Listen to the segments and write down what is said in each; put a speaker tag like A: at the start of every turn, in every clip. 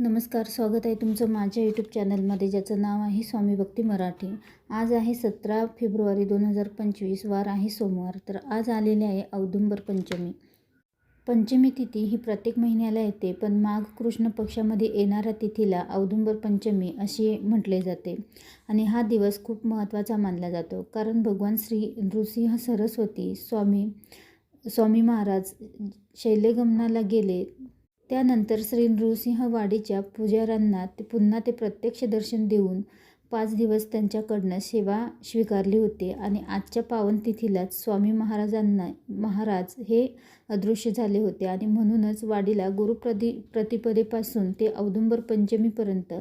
A: नमस्कार स्वागत आहे तुमचं माझ्या यूट्यूब चॅनलमध्ये ज्याचं नाव आहे स्वामी भक्ती मराठी. आज आहे सतरा फेब्रुवारी दोन हजार पंचवीस वार आहे सोमवार. तर आज आलेले आहे औदुंबर पंचमी. पंचमी तिथी ही प्रत्येक महिन्याला येते पण माघ कृष्ण पक्षामध्ये येणाऱ्या तिथीला औदुंबर पंचमी असे म्हटले जाते. आणि हा दिवस खूप महत्त्वाचा मानला जातो कारण भगवान श्री नृसिंह सरस्वती स्वामी स्वामी महाराज शैल्यगमनाला गेले त्यानंतर श्री नृसिंहवाडीच्या पुजाऱ्यांना ते पुन्हा ते प्रत्यक्ष दर्शन देऊन पाच दिवस त्यांच्याकडनं सेवा स्वीकारली होती आणि आजच्या पावन तिथीलाच स्वामी महाराजांना महाराज हे अदृश्य झाले होते आणि म्हणूनच वाडीला गुरुप्रति प्रतिपदेपासून ते औदुंबर पंचमीपर्यंत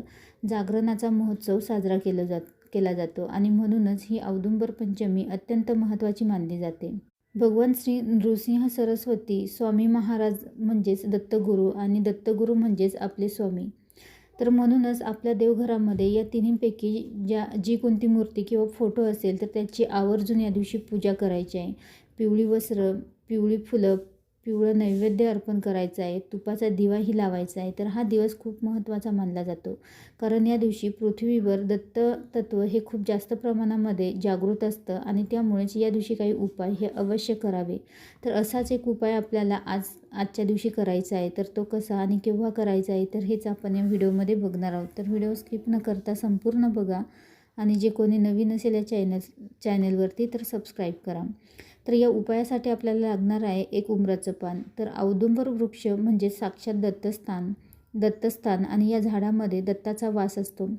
A: जागरणाचा महोत्सव साजरा केला जात केला जातो आणि म्हणूनच ही औदुंबर पंचमी अत्यंत महत्त्वाची मानली जाते. भगवान श्री नृसिंह सरस्वती स्वामी महाराज म्हणजेच दत्तगुरू आणि दत्तगुरू म्हणजेच आपले स्वामी. तर म्हणूनच आपल्या देवघरामध्ये या तिन्हीपैकी ज्या जी कोणती मूर्ती किंवा फोटो असेल तर त्याची आवर्जून या दिवशी पूजा करायची आहे. पिवळी वस्त्र पिवळी फुलं पिवळं नैवेद्य अर्पण करायचं आहे तुपाचा दिवाही लावायचा आहे तर हा दिवस खूप महत्त्वाचा मानला जातो. कारण या दिवशी पृथ्वीवर दत्त तत्त्व हे खूप जास्त प्रमाणामध्ये जागृत असतं आणि त्यामुळेच या दिवशी काही उपाय हे अवश्य करावे. तर असाच एक उपाय आपल्याला आज आजच्या दिवशी करायचा आहे तर तो कसा आणि केव्हा करायचा आहे तर हेच आपण या व्हिडिओमध्ये बघणार आहोत. तर व्हिडिओ स्किप न करता संपूर्ण बघा आणि जे कोणी नवीन असेल या चॅनल चॅनलवरती तर सबस्क्राईब करा. तर या उपायासाठी आपल्याला लागणार आहे एक उमराचं पान. तर औदुंबर वृक्ष म्हणजे साक्षात दत्तस्थान दत्तस्थान आणि या झाडामध्ये दत्ताचा वास असतो.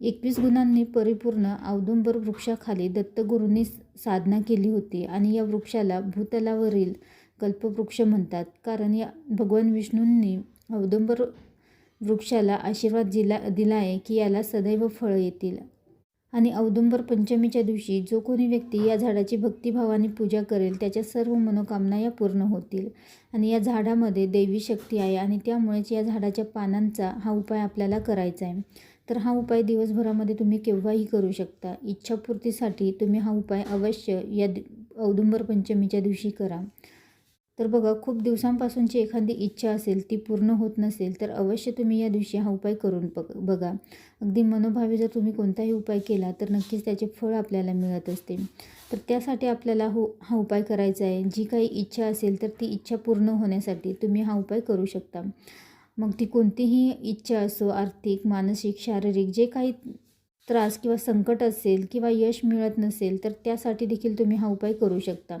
A: एकवीस गुणांनी परिपूर्ण औदुंबर वृक्षाखाली दत्तगुरूंनी साधना केली होती आणि या वृक्षाला भूतलावरील कल्पवृक्ष म्हणतात. कारण या भगवान विष्णूंनी औदुंबर वृक्षाला आशीर्वाद दिला दिला आहे की याला सदैव फळं येतील. आणि औदुंबर पंचमीच्या दिवशी जो कोणी व्यक्ती या झाडाची भक्तिभावाने पूजा करेल त्याच्या सर्व मनोकामना या पूर्ण होतील. आणि या झाडामध्ये दैवी शक्ती आहे आणि त्यामुळेच या झाडाच्या पानांचा हा उपाय आपल्याला करायचा आहे. तर हा उपाय दिवसभरामध्ये तुम्ही केव्हाही करू शकता. इच्छापूर्तीसाठी तुम्ही हा उपाय अवश्य या औदुंबर पंचमीच्या दिवशी करा. तर बघा खूप दिवसांपासूनची एखादी इच्छा असेल ती पूर्ण होत नसेल तर अवश्य तुम्ही या दिवशी हा उपाय करून बघ बघा. अगदी मनोभावे जर तुम्ही कोणताही उपाय केला तर नक्कीच त्याचे फळ आपल्याला मिळत असते. तर त्यासाठी आपल्याला हो हा उपाय करायचा आहे. जी काही इच्छा असेल तर ती इच्छा पूर्ण होण्यासाठी तुम्ही हा उपाय करू शकता. मग ती कोणतीही इच्छा असो आर्थिक मानसिक शारीरिक जे काही त्रास किंवा संकट असेल किंवा यश मिळत नसेल तर त्यासाठी देखील तुम्ही हा उपाय करू शकता.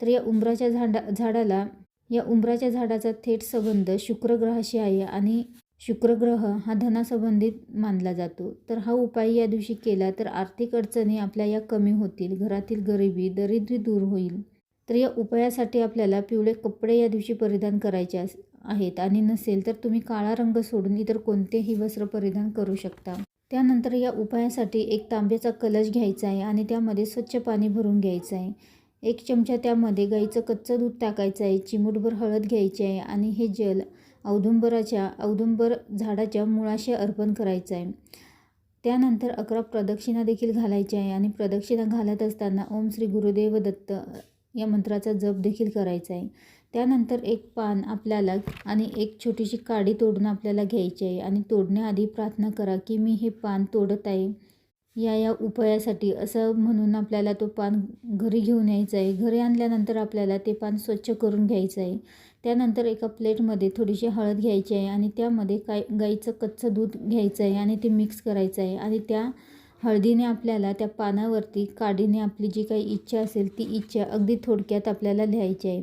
A: तर या उंबराच्या झाडा झाडाला या उंबराच्या झाडाचा थेट संबंध शुक्रग्रहाशी आहे आणि शुक्रग्रह हा धनासंबंधित मानला जातो. तर हा उपाय या दिवशी केला तर आर्थिक अडचणी आपल्या या कमी होतील घरातील गरिबी दरिद्री दूर होईल. तर या उपायासाठी आपल्याला पिवळे कपडे या दिवशी परिधान करायचे आहेत आणि नसेल तर तुम्ही काळा रंग सोडून इतर कोणतेही वस्त्र परिधान करू शकता. त्यानंतर या उपायासाठी एक तांब्याचा कलश घ्यायचा आहे आणि त्यामध्ये स्वच्छ पाणी भरून घ्यायचं आहे. एक चमचा त्यामध्ये गाईचं कच्चं दूध टाकायचं आहे चिमूटभर हळद घ्यायची आहे आणि हे जल औदुंबराच्या औदुंबर झाडाच्या मुळाशी अर्पण करायचं आहे. त्यानंतर अकरा प्रदक्षिणा देखील घालायची आहे आणि प्रदक्षिणा घालत असताना ओम श्री गुरुदेव दत्त या मंत्राचा जप देखील करायचा आहे. त्यानंतर एक पान आपल्याला आणि एक छोटीशी काडी तोडून आपल्याला घ्यायची आहे आणि तोडण्याआधी प्रार्थना करा की मी हे पान तोडत आहे. या या उपायासाठी असं म्हणून आपल्याला तो पान घरी घेऊन यायचं आहे. घरी आणल्यानंतर आपल्याला ते पान स्वच्छ करून घ्यायचं आहे. त्यानंतर एका प्लेटमध्ये थोडीशी हळद घ्यायची आहे आणि त्यामध्ये काय गाईचं कच्चं दूध घ्यायचं आहे आणि ते मिक्स करायचं आहे. आणि त्या हळदीने आपल्याला त्या पानावरती काडीने आपली जी काही इच्छा असेल ती इच्छा अगदी थोडक्यात आपल्याला लिहायची आहे.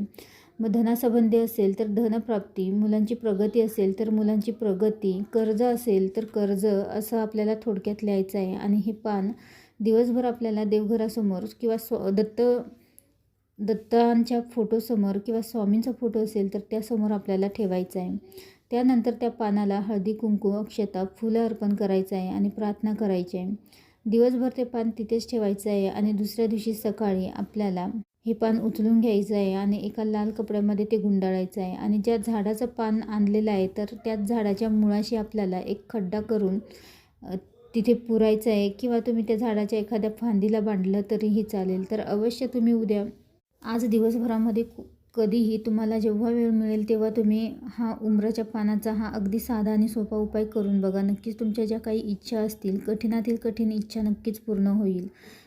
A: मग धनासंबंधी असेल तर धनप्राप्ती मुलांची प्रगती असेल तर मुलांची प्रगती कर्ज असेल तर कर्ज असं आपल्याला थोडक्यात लिहायचं आहे. आणि हे पान दिवसभर आपल्याला देवघरासमोर किंवा स्व दत्त दत्तांच्या फोटोसमोर किंवा स्वामींचा फोटो असेल तर त्यासमोर आपल्याला ठेवायचं आहे. त्यानंतर त्या पानाला हळदी कुंकू अक्षता फुलं अर्पण करायचं आहे आणि प्रार्थना करायची आहे. दिवसभर ते पान तिथेच ठेवायचं आहे आणि दुसऱ्या दिवशी सकाळी आपल्याला हे पान उचलून घ्यायचं आहे आणि एका लाल कपड्यामध्ये ते गुंडाळायचं आहे. आणि ज्या झाडाचं पान आणलेलं आहे तर त्याच झाडाच्या मुळाशी आपल्याला एक खड्डा करून तिथे पुरायचं आहे किंवा तुम्ही त्या झाडाच्या एखाद्या फांदीला बांधलं तरीही चालेल. तर अवश्य तुम्ही उद्या आज दिवसभरामध्ये कधीही तुम्हाला जेव्हा वेळ मिळेल तेव्हा तुम्ही हा उंबराच्या पानाचा हा अगदी साधा आणि सोपा उपाय करून बघा. नक्कीच तुमच्या ज्या काही इच्छा असतील कठीणातील कठीण इच्छा नक्कीच पूर्ण होईल.